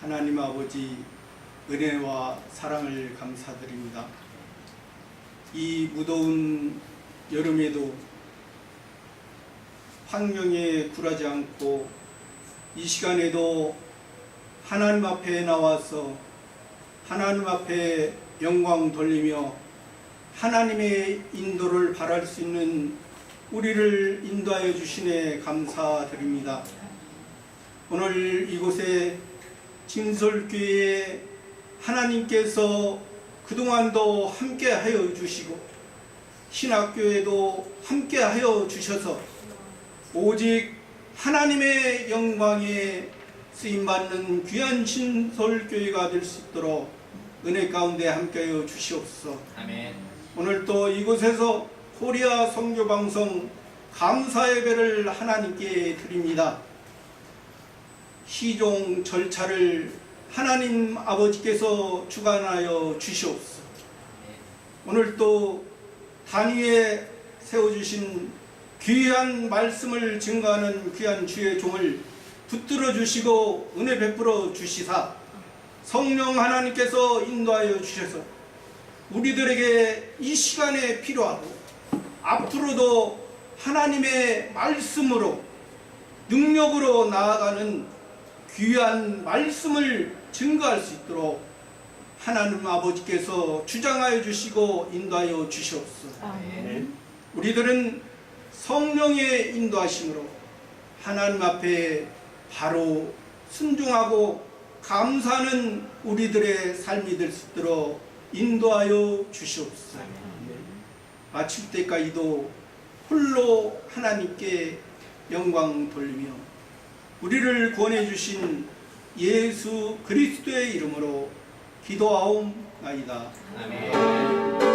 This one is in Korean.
하나님 아버지 은혜와 사랑을 감사드립니다. 이 무더운 여름에도 환경에 굴하지 않고 이 시간에도 하나님 앞에 나와서 하나님 앞에 영광 돌리며 하나님의 인도를 바랄 수 있는 우리를 인도하여 주시네 감사드립니다. 오늘 이곳에 진솔교회에 하나님께서 그동안도 함께 하여 주시고 신학교에도 함께 하여 주셔서 오직 하나님의 영광에 쓰임받는 귀한 신솔교회가 될 수 있도록 은혜 가운데 함께하여 주시옵소서 아멘. 오늘 또 이곳에서 코리아 선교방송 감사 예배를 하나님께 드립니다. 시종 절차를 하나님 아버지께서 주관하여 주시옵소서. 오늘 또 단위에 세워주신 귀한 말씀을 증거하는 귀한 주의 종을 붙들어 주시고 은혜 베풀어 주시사 성령 하나님께서 인도하여 주셔서 우리들에게 이 시간에 필요하고 앞으로도 하나님의 말씀으로 능력으로 나아가는 귀한 말씀을 증거할 수 있도록 하나님 아버지께서 주장하여 주시고 인도하여 주시옵소서. 아멘. 우리들은 성령의 인도하심으로 하나님 앞에 바로 순종하고 감사하는 우리들의 삶이 될 수 있도록 인도하여 주시옵소서. 마칠 때까지도 홀로 하나님께 영광 돌리며 우리를 구원해 주신 예수 그리스도의 이름으로 기도하옵나이다. 아멘.